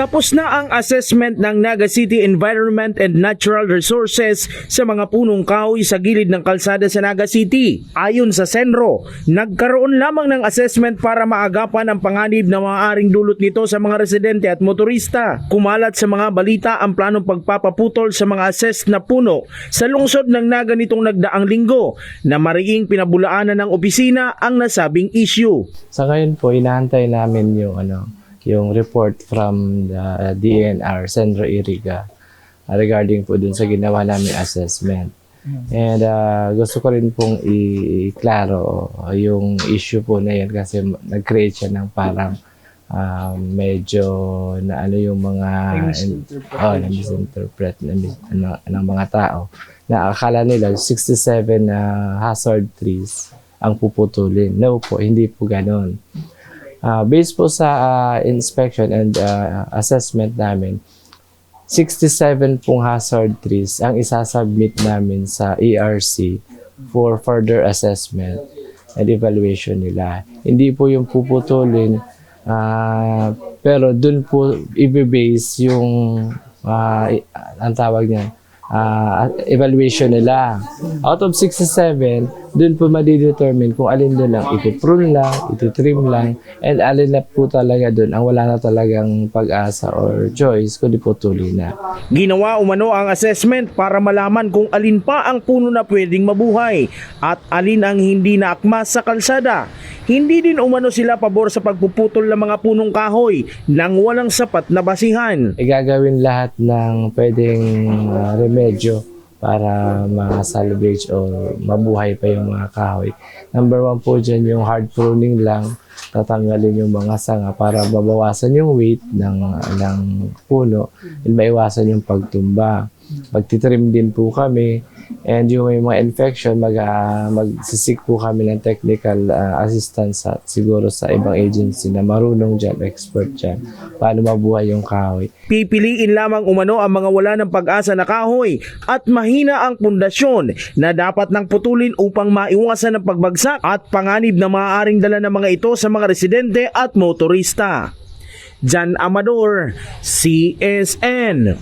Tapos na ang assessment ng Naga City Environment and Natural Resources sa mga punong kahoy sa gilid ng kalsada sa Naga City. Ayon sa Senro, nagkaroon lamang ng assessment para maagapan ang panganib na maaaring dulot nito sa mga residente at motorista. Kumalat sa mga balita ang planong pagpapaputol sa mga assessed na puno sa lungsod ng Naga nitong nagdaang linggo na mariing pinabulaanan ng opisina ang nasabing issue. Sa ngayon po, inaantay namin yung ano, yung report from the DNR, Centro Iriga, uh, regarding po dun sa ginawa namin assessment. And uh, gusto ko rin pong i-klaro yung issue po na yan kasi nag-create siya ng parang uh, medyo na ano yung mga oh, na misinterpret na, mis- ano, ng mga tao na akala nila 67 na hazard trees ang puputulin. No po, hindi po ganon. Ah, based po sa ah, inspection and ah, assessment namin, 67 pong hazard trees ang isasubmit namin sa ERC for further assessment and evaluation nila. Hindi po yung puputulin, ah, pero dun po i-base yung, i- ang tawag niya, ah, evaluation nila. Out of 67, dun po madidetermine kung alin dun lang ipiprune lang, ititrim lang, and alin na po talaga dun ang wala na talagang pag-asa or choice kundi po tuloy na. Ginawa umano ang assessment para malaman kung alin pa ang puno na pwedeng mabuhay at alin ang hindi na akma sa kalsada. Hindi din umano sila pabor sa pagpuputol ng mga punong kahoy nang walang sapat na basihan. Igagawin lahat ng pwedeng ah, remedyo para ma-salvage or mabuhay pa yung mga kahoy. Number one po dyan yung hard pruning lang, tatanggalin yung mga sanga para mabawasan yung weight ng, ng puno and maiwasan yung pagtumba. Magtitrim din po kami and yung may mga infection, mag, ah, magsisik po kami ng technical ah, assistance sa, siguro sa ibang agency na marunong dyan, expert dyan, paano mabuhay yung kahoy. Pipiliin lamang umano ang mga wala ng pag-asa na kahoy at mahina ang pundasyon na dapat nang putulin upang maiwasan ang pagbagsak at panganib na maaaring dala ng mga ito sa mga residente at motorista. Jan Amador, CSN.